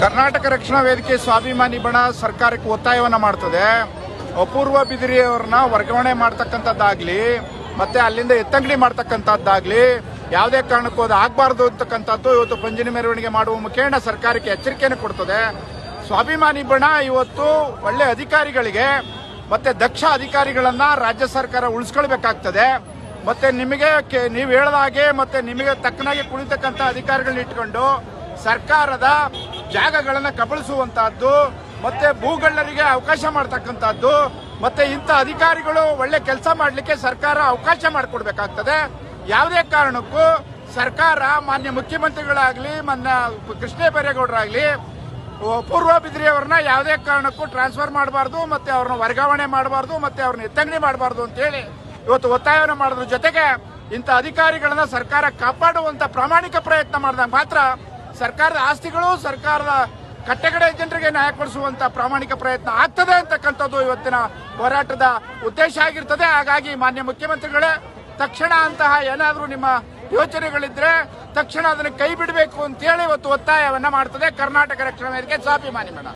ಕರ್ನಾಟಕ ರಕ್ಷಣಾ ವೇದಿಕೆ ಸ್ವಾಭಿಮಾನಿ ಬಣ ಸರ್ಕಾರಕ್ಕೆ ಒತ್ತಾಯವನ್ನ ಮಾಡ್ತದೆ. ಅಪೂರ್ವ ಬಿದಿರಿಯವ್ರನ್ನ ವರ್ಗಾವಣೆ ಮಾಡ್ತಕ್ಕಂಥದ್ದಾಗಲಿ, ಮತ್ತೆ ಅಲ್ಲಿಂದ ಎತ್ತಂಗಡಿ ಮಾಡ್ತಕ್ಕಂಥದ್ದಾಗಲಿ, ಯಾವುದೇ ಕಾರಣಕ್ಕೂ ಅದು ಆಗಬಾರ್ದು ಅಂತಕ್ಕಂಥದ್ದು ಇವತ್ತು ಪಂಜಿನ ಮೆರವಣಿಗೆ ಮಾಡುವ ಮುಖೇನ ಸರ್ಕಾರಕ್ಕೆ ಎಚ್ಚರಿಕೆಯನ್ನು ಕೊಡ್ತದೆ. ಸ್ವಾಭಿಮಾನಿ ಬಣ ಇವತ್ತು ಒಳ್ಳೆ ಅಧಿಕಾರಿಗಳಿಗೆ, ಮತ್ತೆ ದಕ್ಷ ಅಧಿಕಾರಿಗಳನ್ನ ರಾಜ್ಯ ಸರ್ಕಾರ ಉಳಿಸ್ಕೊಳ್ಬೇಕಾಗ್ತದೆ. ಮತ್ತೆ ನಿಮಗೆ ನೀವು ಹೇಳ್ದ ಹಾಗೆ, ಮತ್ತೆ ನಿಮಗೆ ತಕ್ಕನಾಗಿ ಕುಳಿತಕ್ಕಂಥ ಅಧಿಕಾರಿಗಳನ್ನ ಇಟ್ಕೊಂಡು ಸರ್ಕಾರದ ಜಾಗಗಳನ್ನ ಕಬಳಿಸುವಂತಹದ್ದು, ಮತ್ತೆ ಭೂಗಳ್ಳರಿಗೆ ಅವಕಾಶ ಮಾಡ್ತಕ್ಕಂಥದ್ದು, ಮತ್ತೆ ಇಂಥ ಅಧಿಕಾರಿಗಳು ಒಳ್ಳೆ ಕೆಲಸ ಮಾಡಲಿಕ್ಕೆ ಸರ್ಕಾರ ಅವಕಾಶ ಮಾಡಿಕೊಡ್ಬೇಕಾಗ್ತದೆ. ಯಾವುದೇ ಕಾರಣಕ್ಕೂ ಸರ್ಕಾರ ಮಾನ್ಯ ಮುಖ್ಯಮಂತ್ರಿಗಳಾಗ್ಲಿ, ಮಾನ್ಯ ಕೃಷ್ಣ ಬೈರೇಗೌಡರಾಗಲಿ ಪೂರ್ವ ಬಿದ್ರಿಯವರನ್ನ ಯಾವುದೇ ಕಾರಣಕ್ಕೂ ಟ್ರಾನ್ಸ್ಫರ್ ಮಾಡಬಾರ್ದು, ಮತ್ತೆ ಅವ್ರನ್ನ ವರ್ಗಾವಣೆ ಮಾಡಬಾರ್ದು, ಮತ್ತೆ ಅವ್ರನ್ನ ಎತ್ತಂಗಡಿ ಮಾಡಬಾರ್ದು ಅಂತ ಹೇಳಿ ಇವತ್ತು ಒತ್ತಾಯವನ್ನು ಮಾಡಿದ್ರ. ಜೊತೆಗೆ ಇಂಥ ಅಧಿಕಾರಿಗಳನ್ನ ಸರ್ಕಾರ ಕಾಪಾಡುವಂತ ಪ್ರಾಮಾಣಿಕ ಪ್ರಯತ್ನ ಮಾಡಿದಾಗ ಮಾತ್ರ ಸರ್ಕಾರದ ಆಸ್ತಿಗಳು, ಸರ್ಕಾರದ ಕಟ್ಟೆಗಡೆ ಜನರಿಗೆ ನ್ಯಾಯ ಕೊಡಿಸುವಂತ ಪ್ರಾಮಾಣಿಕ ಪ್ರಯತ್ನ ಆಗ್ತದೆ ಅಂತಕ್ಕಂಥದ್ದು ಇವತ್ತಿನ ಹೋರಾಟದ ಉದ್ದೇಶ ಆಗಿರ್ತದೆ. ಹಾಗಾಗಿ ಮಾನ್ಯ ಮುಖ್ಯಮಂತ್ರಿಗಳೇ, ತಕ್ಷಣ ಅಂತಹ ಏನಾದರೂ ನಿಮ್ಮ ಯೋಚನೆಗಳಿದ್ರೆ ತಕ್ಷಣ ಅದನ್ನು ಕೈ ಬಿಡಬೇಕು ಅಂತೇಳಿ ಇವತ್ತು ಒತ್ತಾಯವನ್ನ ಮಾಡ್ತದೆ. ಕರ್ನಾಟಕ ರಕ್ಷಣಾ ವೇದಿಕೆ ಸ್ವಾಭಿಮಾನಿ ಮೇಡ.